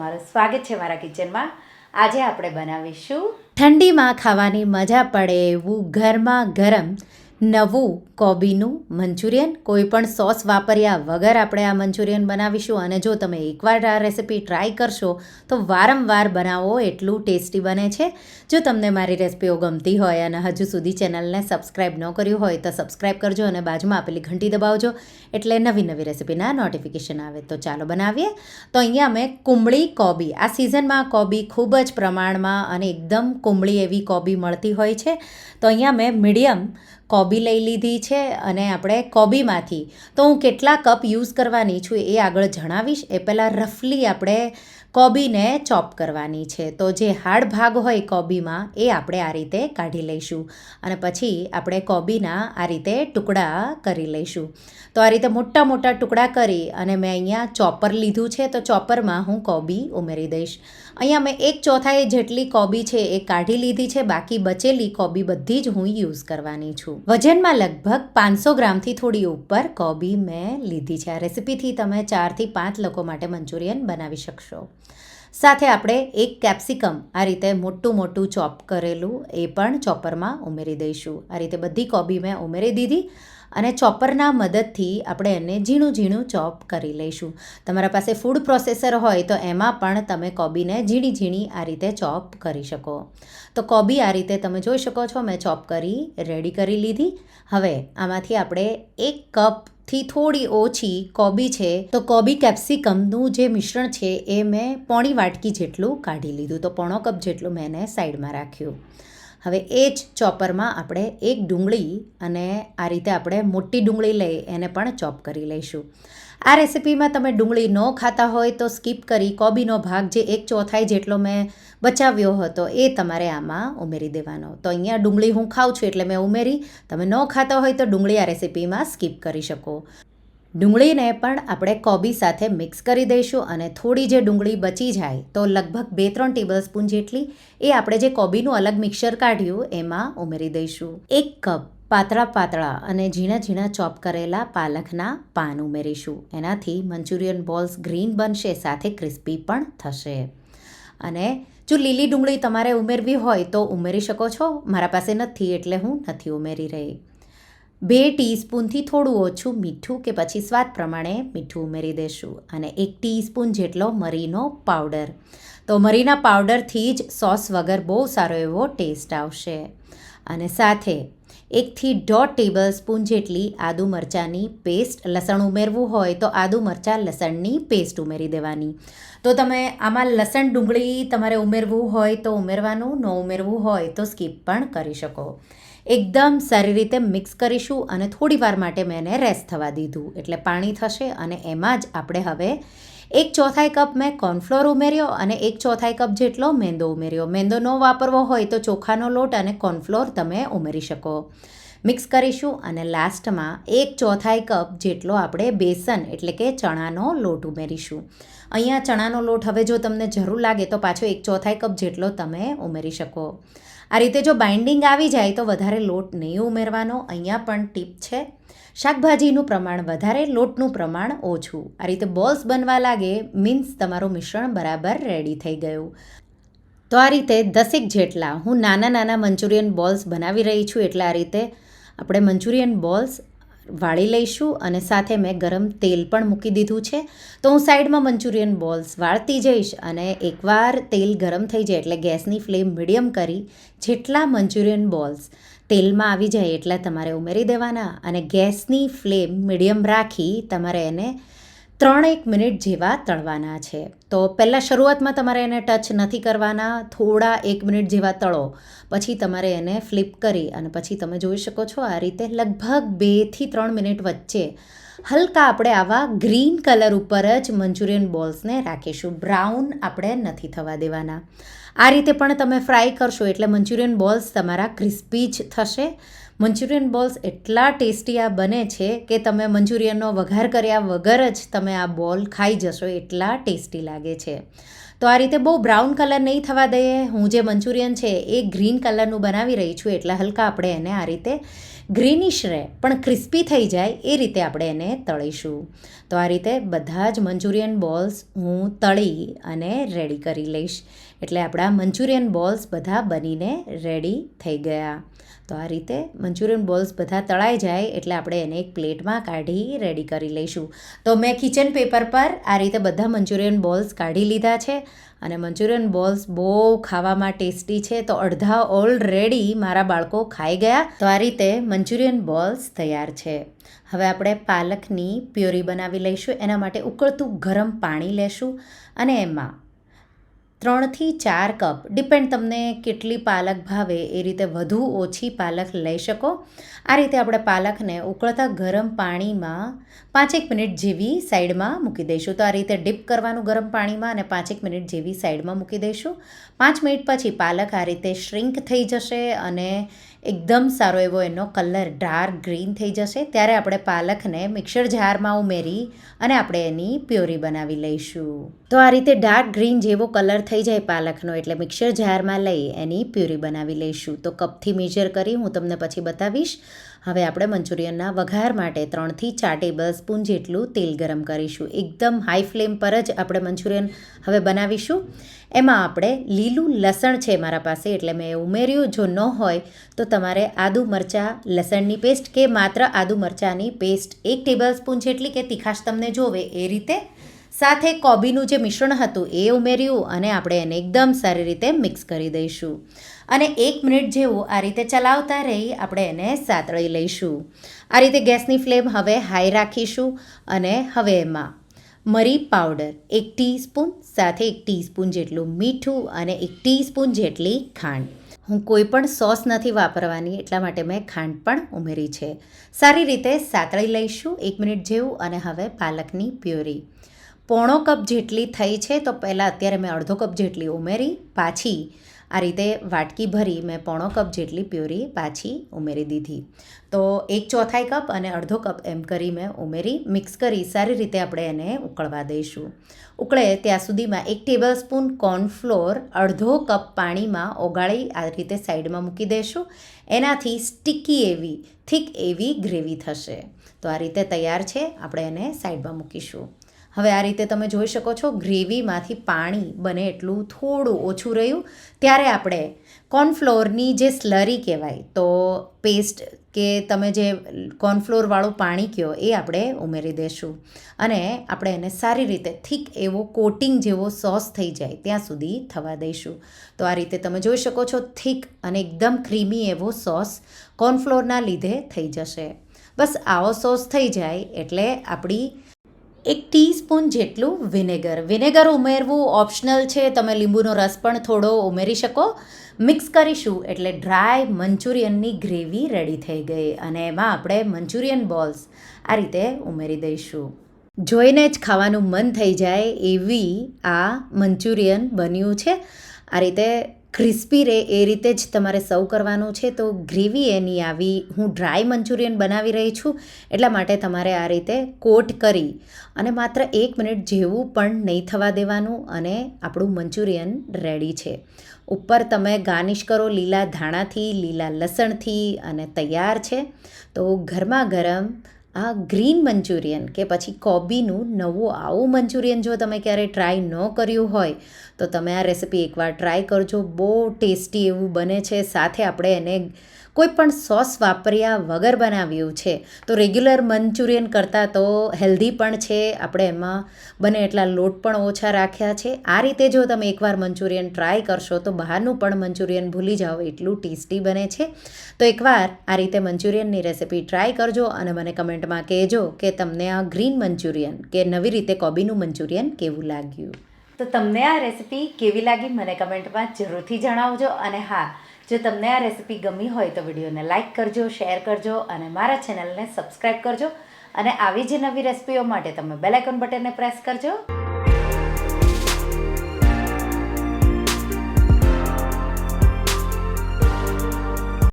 તમારું સ્વાગત છે મારા કિચનમાં. આજે આપણે બનાવીશું ઠંડીમાં ખાવાની મજા પડે એવું ગરમા ગરમ નવું, કોબીનું, મંચુરિયન કોઈ પણ સોસ વાપર્યા વગર આપણે આ મંચુરિયન બનાવીશું. અને જો તમે એકવાર આ રેસીપી ટ્રાય કરશો, તો વારંવાર બનાવો, એટલું ટેસ્ટી બને છે. જો તમને મારી રેસીપીઓ ગમતી હોય અને હજુ સુધી ચેનલને સબસ્ક્રાઈબ ન કર્યું હોય, તો સબસ્ક્રાઈબ કરજો અને બાજુમાં આપેલી ઘંટી દબાવજો, એટલે નવી નવી રેસીપીના નોટિફિકેશન આવે. તો ચાલો બનાવીએ. તો અહીંયા મેં કુંબળી, કોબી. આ સિઝનમાં કોબી ખૂબ જ પ્રમાણમાં અને એકદમ કુંબળી એવી કોબી મળતી હોય છે. તો અહીંયા મેં મીડિયમ કોબી લઈ લીધી છે અને આપણે કોબીમાંથી. તો હું કેટલા કપ યુઝ કરવાની છું એ આગળ જણાવીશ. એ પહેલાં રફલી આપણે કોબીને ચોપ કરવાની છે. તો જે હાર્ડ ભાગ હોય કોબીમાં એ આપણે આ રીતે કાઢી લઈશું અને પછી આપણે કોબીના આ રીતે ટુકડા કરી લઈશું. તો આ રીતે મોટા મોટા ટુકડા કરી અને મેં અહીંયા ચોપર લીધું છે. તો ચોપરમાં હું કોબી ઉમેરી દઈશ. અહીંયા મેં એક ચોથાઈ જેટલી કોબી છે એ કાઢી લીધી છે, બાકી બચેલી કોબી બધી જ હું યુઝ કરવાની છું. વજનમાં લગભગ પાંચસો ગ્રામથી થોડી ઉપર કોબી મેં લીધી છે. આ રેસિપીથી તમે ચારથી પાંચ લોકો માટે મંચુરિયન બનાવી શકશો. સાથે આપણે એક કેપ્સિકમ આ રીતે મોટું મોટું ચોપ કરેલું એ પણ ચોપરમાં ઉમેરી દઈશું. આ રીતે બધી કોબી મેં ઉમેરી દીધી અને ચોપરના મદદથી આપણે એને ઝીણું ઝીણું ચોપ કરી લઈશું. તમારા પાસે ફૂડ પ્રોસેસર હોય તો એમાં પણ તમે કોબીને ઝીણી ઝીણી આ રીતે ચોપ કરી શકો. તો કોબી આ રીતે તમે જોઈ શકો છો, મેં ચોપ કરી, રેડી કરી લીધી. હવે આમાંથી આપણે એક કપથી થોડી ઓછી કોબી છે, તો કોબી કેપ્સિકમનું જે મિશ્રણ છે એ મેં પોણી વાટકી જેટલું કાઢી લીધું, તો પોણો કપ જેટલું મેં એને સાઈડમાં રાખ્યું. હવે એ જ ચોપરમાં આપણે એક ડુંગળી અને આ રીતે આપણે મોટી ડુંગળી લઈ એને પણ ચોપ કરી લઈશું. આ રેસિપીમાં તમે ડુંગળી ન ખાતા હોય તો સ્કીપ કરી કોબીનો ભાગ જે એક ચોથાઈ જેટલો મેં બચાવ્યો હતો એ તમારે આમાં ઉમેરી દેવાનો. તો અહીંયા ડુંગળી હું ખાઉં છું એટલે મેં ઉમેરી. તમે ન ખાતા હોય તો ડુંગળી આ રેસિપીમાં સ્કીપ કરી શકો. ડુંગળીને પણ આપણે કોબી સાથે મિક્સ કરી દઈશું અને થોડી જે ડુંગળી બચી જાય તો લગભગ બે ત્રણ ટેબલ સ્પૂન જેટલી એ આપણે જે કોબીનું અલગ મિક્સર કાઢ્યું એમાં ઉમેરી દઈશું. એક કપ પાતળા પાતળા અને ઝીણા ઝીણા ચોપ કરેલા પાલકના પાન ઉમેરીશું. એનાથી મંચુરિયન બોલ્સ ગ્રીન બનશે, સાથે ક્રિસ્પી પણ થશે. અને જો લીલી ડુંગળી તમારે ઉમેરવી હોય તો ઉમેરી શકો છો. મારા પાસે નથી એટલે હું નથી ઉમેરી રહી. બે ટીસ્પૂનથી થોડું ઓછું મીઠું કે પછી સ્વાદ પ્રમાણે મીઠું ઉમેરી દઈશું અને એક ટીસ્પૂન જેટલો મરીનો પાવડર. તો મરીના પાવડરથી જ સોસ વગર બહુ સારો એવો ટેસ્ટ આવશે. અને સાથે એકથી દોઢ ટેબલ સ્પૂન જેટલી આદુ મરચાંની પેસ્ટ લસણ ઉમેરવું હોય તો આદુ મરચાં લસણની પેસ્ટ ઉમેરી દેવાની. તો તમે આમાં લસણ ડુંગળી તમારે ઉમેરવું હોય તો ઉમેરવાનું, ન ઉમેરવું હોય તો સ્કીપ પણ કરી શકો. એકદમ સારી રીતે મિક્સ કરીશું અને થોડી વાર માટે મેં એને રેસ્ટ થવા દીધું. એટલે પાણી થશે અને એમાં જ આપણે હવે એક ચોથાઈ કપ મેં કોર્નફ્લોર ઉમેર્યો અને એક ચોથાઈ કપ જેટલો મેંદો ઉમેર્યો. મેંદો ન વાપરવો હોય તો ચોખાનો લોટ અને કોર્નફ્લોર તમે ઉમેરી શકો. મિક્સ કરીશું અને લાસ્ટમાં એક ચોથાઈ કપ જેટલો આપણે બેસન એટલે કે ચણાનો લોટ ઉમેરીશું. અહીંયા ચણાનો લોટ હવે જો તમને જરૂર લાગે તો પાછો એક ચોથાઈ કપ જેટલો તમે ઉમેરી શકો. આ રીતે જો બાઇન્ડિંગ આવી જાય તો વધારે લોટ નહીં ઉમેરવાનો. અહીંયા પણ ટીપ છે. શાકભાજીનું પ્રમાણ વધારે, લોટનું પ્રમાણ ઓછું. આ રીતે બોલ્સ બનવા લાગે, મીન્સ તમારું મિશ્રણ બરાબર રેડી થઈ ગયું. તો આ રીતે દસેક જેટલા હું નાના નાના મંચુરિયન બોલ્સ બનાવી રહી છું એટલે આ રીતે આપણે મંચુરિયન બોલ્સ વાળી લઈશું અને સાથે મેં ગરમ તેલ પણ મૂકી દીધું છે. તો હું સાઈડમાં મંચુરિયન બોલ્સ વાળતી જઈશ અને એકવાર તેલ ગરમ થઈ જાય એટલે ગેસની ફ્લેમ મીડિયમ કરી જેટલા મંચુરિયન બોલ્સ તેલમાં આવી જાય એટલા તમારે ઉમેરી દેવાના અને ગેસની ફ્લેમ મીડિયમ રાખી તમારે એને ત્રણેક મિનિટ જેવા તળવાના છે. તો પહેલાં શરૂઆતમાં તમારે એને ટચ નથી કરવાના, થોડા એક મિનિટ જેવા તળો. પછી તમારે એને ફ્લિપ કરી અને પછી તમે જોઈ શકો છો આ રીતે લગભગ બેથી ત્રણ મિનિટ વચ્ચે હલકા આપણે આવા ગ્રીન કલર ઉપર જ મંચુરિયન બોલ્સને રાખીશું. બ્રાઉન આપણે નથી થવા દેવાના. આ રીતે પણ તમે ફ્રાય કરશો એટલે મંચુરિયન બોલ્સ તમારા ક્રિસ્પી જ થશે. મંચુરિયન બોલ્સ એટલા ટેસ્ટી આ બને છે કે તમે મંચુરિયનનો વઘાર કર્યા વગર જ તમે આ બોલ ખાઈ જશો. એટલા ટેસ્ટી લાગે છે. તો આ રીતે બહુ બ્રાઉન કલર નહીં થવા દઈએ. હું જે મંચુરિયન છે એ ગ્રીન કલરનું બનાવી રહી છું, એટલે હલકા આપણે એને આ રીતે ગ્રીનિશ રહે, પણ ક્રિસ્પી થઈ જાય એ રીતે આપણે એને તળીશું. તો આ રીતે બધા જ મંચુરિયન બોલ્સ હું તળી અને રેડી કરી લઈશ. એટલે આપણા મંચુરિયન બોલ્સ બધા બનીને રેડી થઈ ગયા. તો આ રીતે મંચુરિયન બોલ્સ બધા તળાઈ જાય એટલે આપણે એને એક પ્લેટમાં કાઢી રેડી કરી લઈશું. તો મેં કિચન પેપર પર આ રીતે બધા મંચુરિયન બોલ્સ કાઢી લીધા છે અને મંચુરિયન બોલ્સ બહુ ખાવામાં ટેસ્ટી છે તો અડધા ઓલરેડી મારા બાળકો ખાઈ ગયા. તો આ રીતે મંચુરિયન બોલ્સ તૈયાર છે. હવે આપણે પાલકની પ્યોરી બનાવી લઈશું. એના માટે ઉકળતું ગરમ પાણી લેશું અને એમાં ત્રણથી ચાર કપ, ડિપેન્ડ તમને કેટલી પાલક ભાવે, એ રીતે વધુ ઓછી પાલક લઈ શકો. આ રીતે આપણે પાલકને ઉકળતા ગરમ પાણીમાં પાંચેક મિનિટ જેવી સાઈડમાં મૂકી દઈશું. તો આ રીતે ડીપ કરવાનું ગરમ પાણીમાં અને પાંચેક મિનિટ જેવી સાઈડમાં મૂકી દઈશું. પાંચ મિનિટ પછી પાલક આ રીતે શ્રિંક થઈ જશે અને એકદમ સારો એવો એનો કલર ડાર્ક ગ્રીન થઈ જશે. ત્યારે આપણે પાલકને મિક્સર જારમાં ઉમેરી અને આપણે એની પ્યોરી બનાવી લઈશું. તો આ રીતે ડાર્ક ગ્રીન જેવો કલર થઈ જાય પાલકનો, એટલે મિક્સર જારમાં લઈ એની પ્યુરી બનાવી લઈશું. તો કપથી મેજર કરી હું તમને પછી બતાવીશ. હવે આપણે મંચુરિયનના વઘાર માટે ત્રણથી ચાર ટેબલ સ્પૂન જેટલું તેલ ગરમ કરીશું. એકદમ હાઈ ફ્લેમ પર જ આપણે મંચુરિયન હવે બનાવીશું. એમાં આપણે લીલું લસણ છે મારા પાસે, એટલે મેં ઉમેર્યું. જો ન હોય તો તમારે આદુ મરચાં, લસણની પેસ્ટ કે માત્ર આદુ મરચાંની પેસ્ટ એક ટેબલ સ્પૂન જેટલી કે તીખાશ તમને જોવે એ રીતે સાથે કોબીનું જે મિશ્રણ હતું એ ઉમેર્યું અને આપણે એને એકદમ સારી રીતે મિક્સ કરી દઈશું. અને એક મિનિટ જેવું આ રીતે ચલાવતા રહી આપણે એને સાતળી લઈશું. આ રીતે ગેસની ફ્લેમ હવે હાઈ રાખીશું અને હવે એમાં મરી પાવડર એક ટીસ્પૂન, સાથે એક ટીસ્પૂન જેટલું મીઠું અને એક ટીસ્પૂન જેટલી ખાંડ. હું કોઈ પણ સોસ નથી વાપરવાની એટલા માટે મેં ખાંડ પણ ઉમેરી છે. સારી રીતે સાતળી લઈશું એક મિનિટ જેવું અને હવે પાલકની પ્યોરી. પોણો કપ જેટલી થઈ છે તો પહેલાં અત્યારે મેં અડધો કપ જેટલી ઉમેરી. પાછી આ રીતે વાટકી ભરી મેં પોણો કપ જેટલી પ્યુરી પાછી ઉમેરી દીધી. તો એક ચોથાઈ કપ અને અડધો કપ એમ કરી મેં ઉમેરી, મિક્સ કરી સારી રીતે આપણે એને ઉકળવા દઈશું. ઉકળે ત્યાં સુધીમાં એક ટેબલ સ્પૂન કોર્નફ્લોર અડધો કપ પાણીમાં ઓગાળી આ રીતે સાઈડમાં મૂકી દઈશું એનાથી સ્ટીકી એવી, થીક એવી ગ્રેવી થશે. તો આ રીતે તૈયાર છે, આપણે એને સાઈડમાં મૂકીશું. હવે આ રીતે તમે જોઈ શકો છો, ગ્રેવીમાંથી પાણી બને એટલું થોડું ઓછું રહ્યું. ત્યારે આપણે કોર્નફ્લોરની જે સ્લરી કહેવાય, તો પેસ્ટ કે તમે જે કોર્નફ્લોરવાળું પાણી કહો, એ આપણે ઉમેરી દઈશું અને આપણે એને સારી રીતે થીક એવો કોટિંગ જેવો સોસ થઈ જાય, ત્યાં સુધી થવા દઈશું. તો આ રીતે તમે જોઈ શકો છો, થીક અને એકદમ ક્રીમી એવો સોસ કોર્નફ્લોરના લીધે થઈ જશે. બસ આવો સોસ થઈ જાય, એટલે આપણી એક ટીસ્પૂન જેટલું વિનેગર. વિનેગર ઉમેરવું ઓપ્શનલ છે. તમે લીંબુનો રસ પણ થોડો ઉમેરી શકો. મિક્સ કરીશું એટલે ડ્રાય મંચુરિયનની ગ્રેવી રેડી થઈ ગઈ અને એમાં આપણે મંચુરિયન બોલ્સ આ રીતે ઉમેરી દઈશું. જોઈને જ ખાવાનું મન થઈ જાય એવી આ મંચુરિયન બન્યું છે. આ રીતે ક્રિસ્પી રહે એ રીતે જ તમારે સર્વ કરવાનું છે. તો ગ્રેવી એની આવી હું ડ્રાય મંચુરિયન બનાવી રહી છું. એટલા માટે તમારે આ રીતે કોટ કરી અને માત્ર એક મિનિટ જેવું પણ નહીં થવા દેવાનું અને આપણું મંચુરિયન રેડી છે. ઉપર તમે ગાર્નિશ કરો લીલા ધાણાથી, લીલા લસણથી અને તૈયાર છે. તો ગરમા ગરમ આ ગ્રીન મંચુરિયન કે પછી કોબીનું નવું આવું મંચુરિયન જો તમે ક્યારેય ટ્રાય ન કર્યું હોય, તો તમે આ રેસીપી એકવાર ટ્રાય કરજો. બહુ ટેસ્ટી એવું બને છે. સાથે આપણે એને કોઈ પણ સોસ વાપર્યા વગર બનાવ્યું છે. તો રેગ્યુલર મંચુરિયન કરતાં તો હેલ્ધી પણ છે. આપણે એમાં બને એટલા લોટ પણ ઓછા રાખ્યા છે. આ રીતે જો તમે એકવાર મંચુરિયન ટ્રાય કરશો તો બહારનું પણ મંચુરિયન ભૂલી જાઓ, એટલું ટેસ્ટી બને છે. તો એકવાર આ રીતે મંચુરિયનની રેસિપી ટ્રાય કરજો અને મને કમેન્ટમાં કહેજો કે તમને આ ગ્રીન મંચુરિયન કે નવી રીતે કોબીનું મંચુરિયન કેવું લાગ્યું? તો તમને આ રેસિપી કેવી લાગી મને કમેન્ટમાં જરૂરથી જણાવજો અને હા જો તમને આ રેસીપી ગમી હોય તો વિડીયોને લાઇક કરજો, શેર કરજો અને મારા ચેનલને સબસ્ક્રાઈબ કરજો. અને આવી જ નવી રેસીપીઓ માટે તમે બેલાઇકોન બટનને પ્રેસ કરજો.